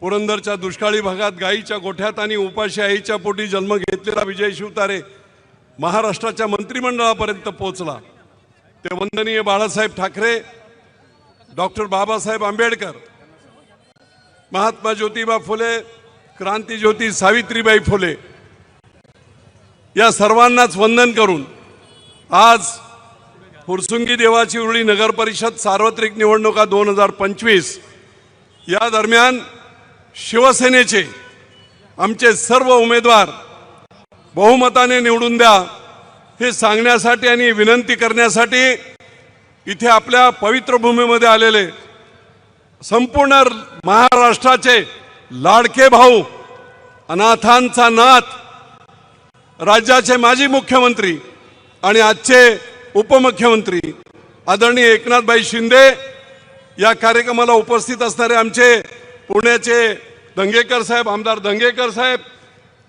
पुरंदरच्या दुष्काळी भागात गायीच्या गोठ्यात आणि उपाशी आईच्या पोटी जन्म घेतलेला विजय शिवतारे महाराष्ट्राच्या मंत्रिमंडळापर्यंत पोहोचला. ते वंदनीय बाळासाहेब ठाकरे डॉक्टर बाबासाहेब आंबेडकर महात्मा ज्योतिबा फुले क्रांतीज्योती सावित्रीबाई फुले. या सर्वांनाच वंदन करून आज फुरसुंगी देवाची उरळी नगर परिषद सार्वत्रिक निवडणुका दोन हजार पंचवीस या दरम्यान शिवसेनेचे आमचे सर्व उमेदवार बहुमताने निवडून द्या हे सांगण्यासाठी आणि विनंती करण्यासाठी इथे आपल्या पवित्र भूमीमध्ये आलेले संपूर्ण महाराष्ट्राचे लाडके भाऊ अनाथांचा नाथ राज्याचे माजी मुख्यमंत्री आणि आजचे उपमुख्यमंत्री आदरणीय एकनाथभाई शिंदे या कार्यक्रमाला उपस्थित असणारे आमचे पुण्याचे दंगेकर साहेब आमदार दंगेकर साहेब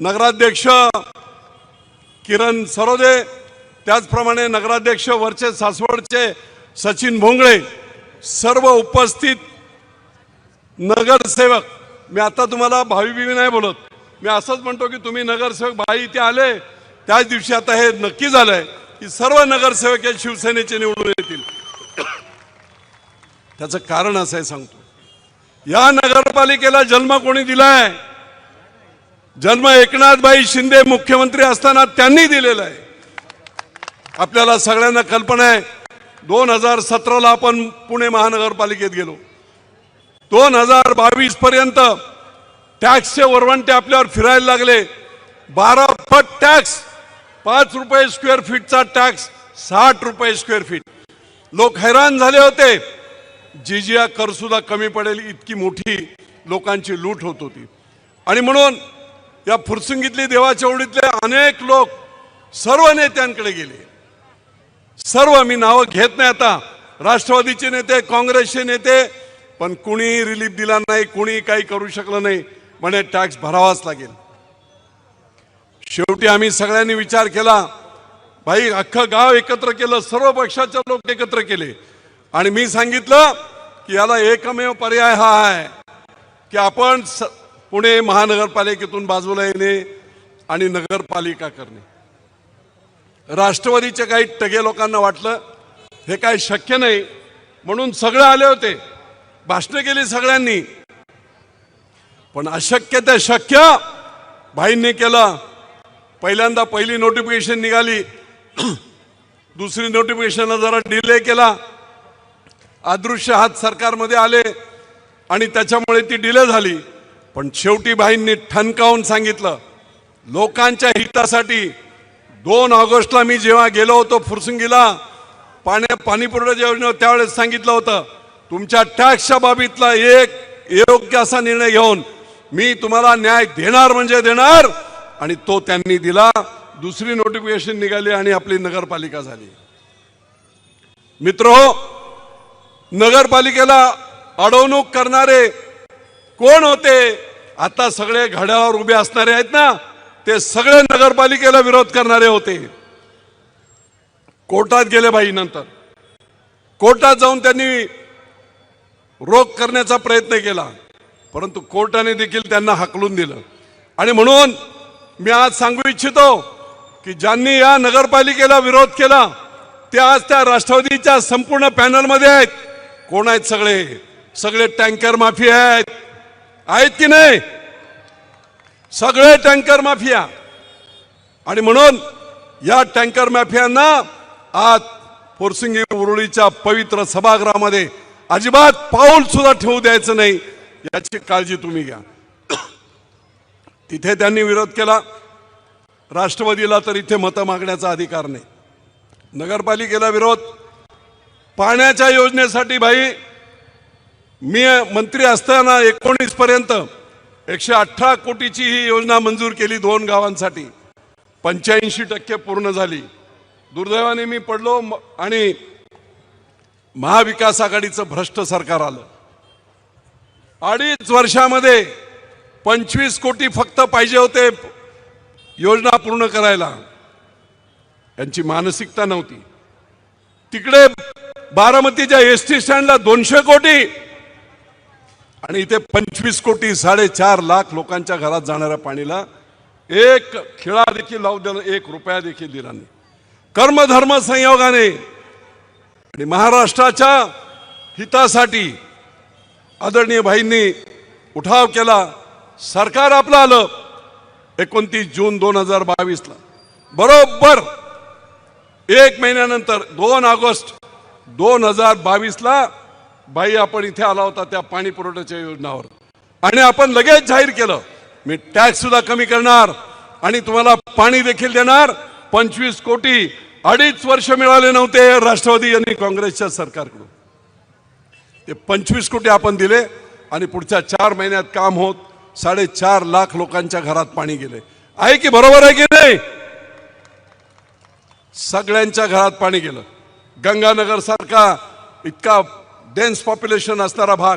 नगराध्यक्ष किरण सरोदे त्याचप्रमाणे नगराध्यक्ष वरचे सासवडचे सचिन भोंगळे सर्व उपस्थित नगरसेवक. मी आता तुम्हाला भावी बिवी नाही बोलत. मी असंच म्हणतो की तुम्ही नगरसेवक भाई इथे आले त्याच दिवशी आता हे नक्की झालंय की सर्व नगरसेवक हे शिवसेनेचे निवडून येतील. त्याचं कारण असं आहे सांगतो. या नगरपालिकेला जन्म कोणी दिलाय? जन्म एकनाथबाई शिंदे मुख्यमंत्री असताना त्यांनी दिलेला आहे. आपल्याला सगळ्यांना कल्पना आहे दोन हजार सतराला आपण पुणे महानगरपालिकेत गेलो. दोन हजार बावीस पर्यंत टॅक्सचे वरवंटे आपल्यावर फिरायला लागले. बारा पट टॅक्स पाच रुपये स्क्वेअर फीटचा टॅक्स साठ रुपये स्क्वेअर फीट. लोक हैराण झाले होते. जिजिया कर सुद्धा कमी पडेल इतकी मोठी लोकांची लूट होत होती. आणि म्हणून या फुरसुंगीतली देवाच्या ओढीतले अनेक लोक सर्व नेत्यांकडे गेले. सर्व मी नावं घेत नाही आता राष्ट्रवादीचे नेते काँग्रेसचे नेते पण कुणी रिलीफ दिला नाही कुणी काही करू शकलं नाही म्हणे टॅक्स भरावाच लागेल. शेवटी आम्ही सगळ्यांनी विचार केला भाई अख्खं गाव एकत्र केलं सर्व पक्षाचे लोक एकत्र केले आणि मी सांगितलं की याला एकमेव पर्याय हा आहे की आपण स- पुणे महानगरपालिकेतून बाजूला येणे आणि नगरपालिका करणे. राष्ट्रवादीच्या काही टगे लोकांना वाटलं हे काही शक्य नाही म्हणून सगळं आले होते भाषणं केली सगळ्यांनी. पण अशक्य ते शक्य भाईंनी केलं. पहिल्यांदा पहिली नोटिफिकेशन निघाली. दुसरी नोटिफिकेशन जरा डिले केला. अदृश्य हात सरकारमध्ये आले आणि त्याच्यामुळे ती डिले झाली. पण शेवटी भाईंनी ठणकावून सांगितलं लोकांच्या हितासाठी दोन ऑगस्टला मी जेव्हा गेलो होतो फुरसुंगीला पाण्या पाणी योजना त्यावेळेस सांगितलं होतं तुमच्या टॅक्सच्या बाबतीतला एक योग्य असा निर्णय घेऊन मी तुम्हाला न्याय देणार म्हणजे देणार. आणि तो त्यांनी दिला. दुसरी नोटिफिकेशन निघाली आणि आपली नगरपालिका झाली. मित्र हो नगरपालिकेला अडवणूक करणारे कोण होते? आता सगळे घड्यावर उभे असणारे आहेत ना ते सगळे नगरपालिकेला विरोध करणारे होते. कोर्टात गेले बाई नंतर. कोर्टात जाऊन त्यांनी रोख करण्याचा प्रयत्न केला. परंतु कोर्टाने देखील त्यांना हाकलून दिलं. आणि म्हणून मी आज सांगू इच्छितो की ज्यांनी या नगरपालिकेला विरोध केला ते आज त्या राष्ट्रवादीच्या संपूर्ण पॅनलमध्ये आहेत. कोण आहेत सगळे? सगळे टँकर माफिया आहेत. आहेत की नाही? सगळे टँकर माफिया. आणि म्हणून या टँकर माफियांना आज फोरसिंगी उरुळीच्या पवित्र सभागृहामध्ये अजिबात पाऊल सुद्धा ठेवू द्यायचं नाही याची काळजी तुम्ही घ्या. तिथे त्यांनी विरोध केला. राष्ट्रवादीला तर इथे मतं मागण्याचा अधिकार नाही. नगरपालिकेला विरोध. पाण्याच्या योजनेसाठी भाई मी मंत्री असताना एकोणीस पर्यंत एकशे अठरा कोटीची ही योजना मंजूर केली दोन गावांसाठी. पंच्याऐंशी टक्के पूर्ण झाली. दुर्दैवाने मी पडलो आणि महाविकास आघाडीचं भ्रष्ट सरकार आलं. अडीच वर्षामध्ये पंचवीस कोटी फक्त पाहिजे होते योजना पूर्ण करायला. यांची मानसिकता नव्हती. तिकडे बारामतीच्या एस टी स्टँडला दोनशे कोटी आणि इथे पंचवीस कोटी साडेचार लाख लोकांच्या घरात जाणाऱ्या पाणीला एक खिळा देखील लावू दिला एक रुपया देखील दिला नाही. कर्मधर्म संयोगाने आणि महाराष्ट्राच्या हितासाठी आदरणीय भाईंनी उठाव केला. सरकार आपलं आलं एकोणतीस जून दोन हजार बावीसला. बरोबर एक महिन्यानंतर दोन ऑगस्ट दोन हजार बावीसला बाई आपण इथे आला होता त्या पाणी पुरवठ्याच्या योजनावर. आणि आपण लगेच जाहीर केलं. मी टॅक्स सुद्धा कमी करणार आणि तुम्हाला पाणी देखील देणार. पंचवीस कोटी अडीच वर्ष मिळाले नव्हते राष्ट्रवादी आणि काँग्रेसच्या सरकारकडून. ते पंचवीस कोटी आपण दिले आणि पुढच्या चार महिन्यात काम होत साडेचार लाख लोकांच्या घरात पाणी गेले. आहे की बरोबर आहे की नाही? सगळ्यांच्या घरात पाणी गेलं. गंगानगरसारखा इतका डेन्स पॉप्युलेशन असणारा भाग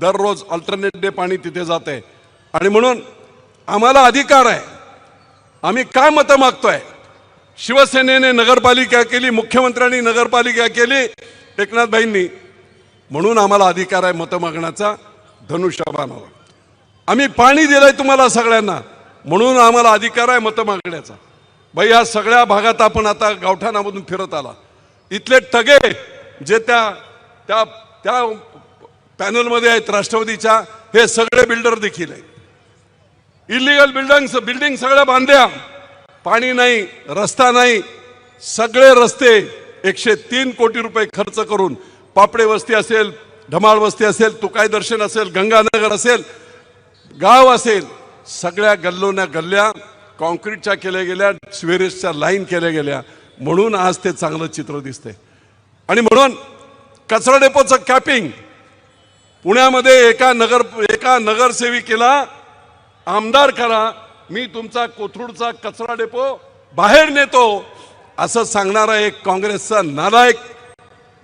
दररोज अल्टरनेट डे पाणी तिथे जाते. आणि म्हणून आम्हाला अधिकार आहे. आम्ही काय मतं मागतोय? शिवसेनेने नगरपालिका केली मुख्यमंत्र्यांनी नगरपालिका केली एकनाथभाईंनी म्हणून आम्हाला अधिकार आहे मतं मागण्याचा धनुष्यबाणावर आम्ही पाणी दिलंय तुम्हाला सगळ्यांना म्हणून आम्हाला अधिकार आहे मतं मागण्याचा. बाई या सगळ्या भागात आपण आता गावठाणामधून फिरत आला. इथले टगे जे त्या त्या त्या पॅनलमध्ये आहेत राष्ट्रवादीच्या हे सगळे बिल्डर देखील आहेत. इलिगल बिल्डिंग बिल्डिंग सगळ्या बांधल्या. पाणी नाही रस्ता नाही. सगळे रस्ते एकशे तीन कोटी रुपये खर्च करून पापडे वस्ती असेल ढमाळ वस्ती असेल तुकाय दर्शन असेल गंगानगर असेल गाव असेल सगळ्या गल्लोन्या गल्ल्या कॉन्क्रीटच्या केल्या गेल्या स्वेरेसच्या लाईन केल्या गेल्या. म्हणून आज ते चांगलं चित्र दिसतंय. आणि म्हणून कचरा डेपोचं कॅपिंग पुण्यामध्ये एका नगर एका नगरसेविकेला आमदार करा मी तुमचा कोथरूडचा कचरा डेपो बाहेर नेतो असं सांगणारा एक काँग्रेसचा नालायक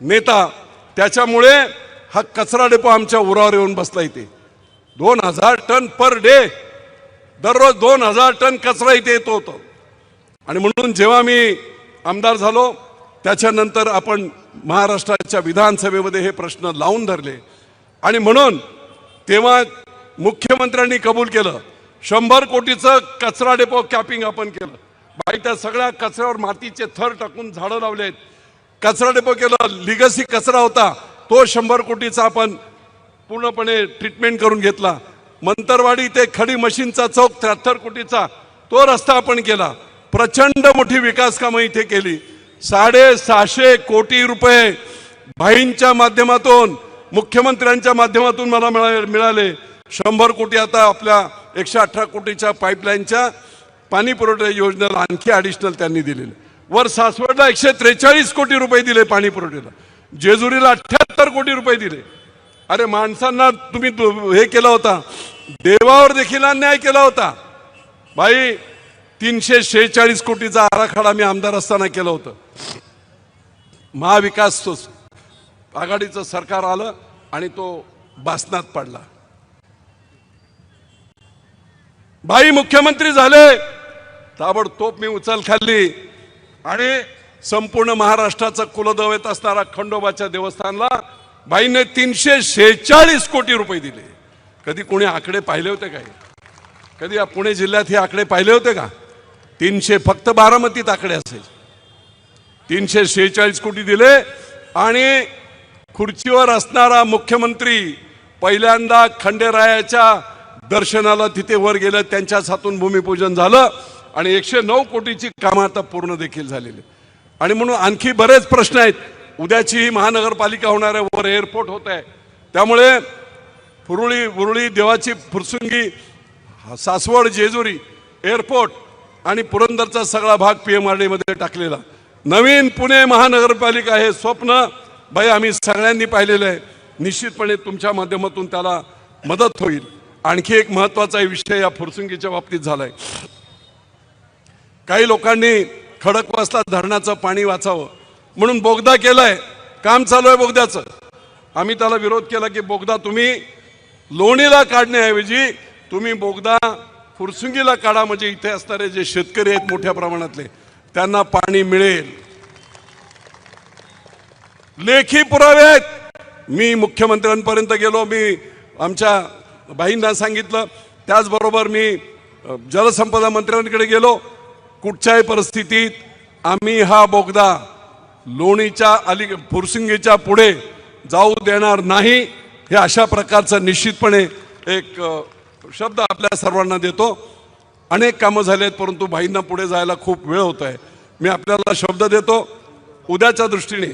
नेता त्याच्यामुळे हा कचरा डेपो आमच्या उरावर येऊन बसला इथे. दोन हजार टन पर डे दररोज दोन हजार टन कचरा इथे येतो होतो. आणि म्हणून जेव्हा मी आमदार झालो त्याच्यानंतर आपण महाराष्ट्राच्या विधानसभेमध्ये हे प्रश्न लावून धरले. आणि म्हणून तेव्हा मुख्यमंत्र्यांनी कबूल केलं. शंभर कोटीचं कचरा डेपो कॅपिंग आपण केलं. बाई त्या सगळ्या कचऱ्यावर मातीचे थर टाकून झाडं लावलेत कचरा डेपो केलं लिगसी कचरा होता. तो शंभर कोटीचा आपण पूर्णपणे ट्रीटमेंट करून घेतला. मंतरवाडी ते खडी मशीनचा चौक त्र्याहत्तर कोटीचा तो रस्ता आपण केला. प्रचंड मोठी विकास कामं इथे केली. साडेसहाशे कोटी रुपये भाईंच्या माध्यमातून मुख्यमंत्र्यांच्या माध्यमातून मला मिळा- मिळाले. शंभर कोटी आता आपल्या एकशे अठरा कोटीच्या पाईपलाईनच्या पाणी पुरवठा योजनेला आणखी ॲडिशनल त्यांनी दिलेले. वर सासवडला एकशे त्रेचाळीस कोटी रुपये दिले पाणी पुरवठ्याला. जेजुरीला अठ्ठ्याहत्तर कोटी रुपये दिले. अरे माणसांना तुम्ही हे केला होता. देवावर देखील अन्याय केला होता. भाई तीनशे शेहेचाळीस कोटीचा आराखडा मी आमदार असताना केलं होतं. महाविकास आघाडीचं सरकार आलं आणि तो बासनात पडला. भाई मुख्यमंत्री झाले ताबडतोब मी उचल खाल्ली आणि संपूर्ण महाराष्ट्राचं कुलदैवत असणारा खंडोबाच्या देवस्थानला बाईने तीनशे शेहेचाळीस कोटी रुपये दिले. कधी कोणी आकडे पाहिले होते काय? कधी या पुणे जिल्ह्यात हे आकडे पाहिले होते का? तीनशे फक्त बारामतीत आकडे असायचे तीनशे शेहेचाळीस कोटी दिले आणि खुर्चीवर असणारा मुख्यमंत्री पहिल्यांदा खंडेरायाच्या दर्शनाला तिथे वर गेलं त्यांच्याच हातून भूमिपूजन झालं आणि एकशे नऊ कोटीची कामं आता पूर्ण देखील झालेली आणि म्हणून आणखी बरेच प्रश्न आहेत. उद्याची ही महानगरपालिका होणार आहे वर एअरपोर्ट होत आहे. त्यामुळे फुरुळी उरुळी देवाची फुरसुंगी सासवड जेजुरी एअरपोर्ट आणि पुरंदरचा सगळा भाग पी एम आर डीमध्ये टाकलेला. नवीन पुणे महानगरपालिका हे स्वप्न बाई आम्ही सगळ्यांनी पाहिलेलं आहे. निश्चितपणे तुमच्या माध्यमातून त्याला मदत होईल. आणखी एक महत्त्वाचा विषय या फुरसुंगीच्या बाबतीत झालाय. काही लोकांनी खडकवासला धरणाचं पाणी वाचावं. म्हणून बोगदा केलाय. काम चालू आहे बोगद्याचं. आम्ही त्याला विरोध केला की बोगदा तुम्ही लोणीला काढण्याऐवजी तुम्ही बोगदा फुरसुंगीला काढा म्हणजे इथे असणारे जे शेतकरी आहेत मोठ्या प्रमाणातले त्यांना पाणी मिळेल. लेखी पुरावे आहेत. मी मुख्यमंत्र्यांपर्यंत गेलो मी आमच्या बाईंना सांगितलं. त्याचबरोबर मी जलसंपदा मंत्र्यांकडे गेलो. कुठच्याही परिस्थितीत आम्ही हा बोगदा लोणीच्या अली फुरसिंगीच्या पुढे जाऊ देणार नाही. हे अशा प्रकारचं निश्चितपणे एक शब्द आपल्या सर्वांना देतो. अनेक कामं झाली आहेत परंतु भाईंना पुढे जायला खूप वेळ होत आहे. मी आपल्याला शब्द देतो उद्याच्या दृष्टीने.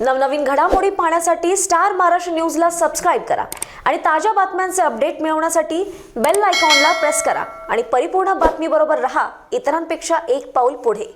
नवनवीन घडामोडी पाहण्यासाठी स्टार महाराष्ट्र न्यूजला सबस्क्राईब करा आणि ताज्या बातम्यांचे अपडेट मिळवण्यासाठी बेल आयकॉनला प्रेस करा. आणि परिपूर्ण बातमीबरोबर रहा इतरांपेक्षा एक पाऊल पुढे.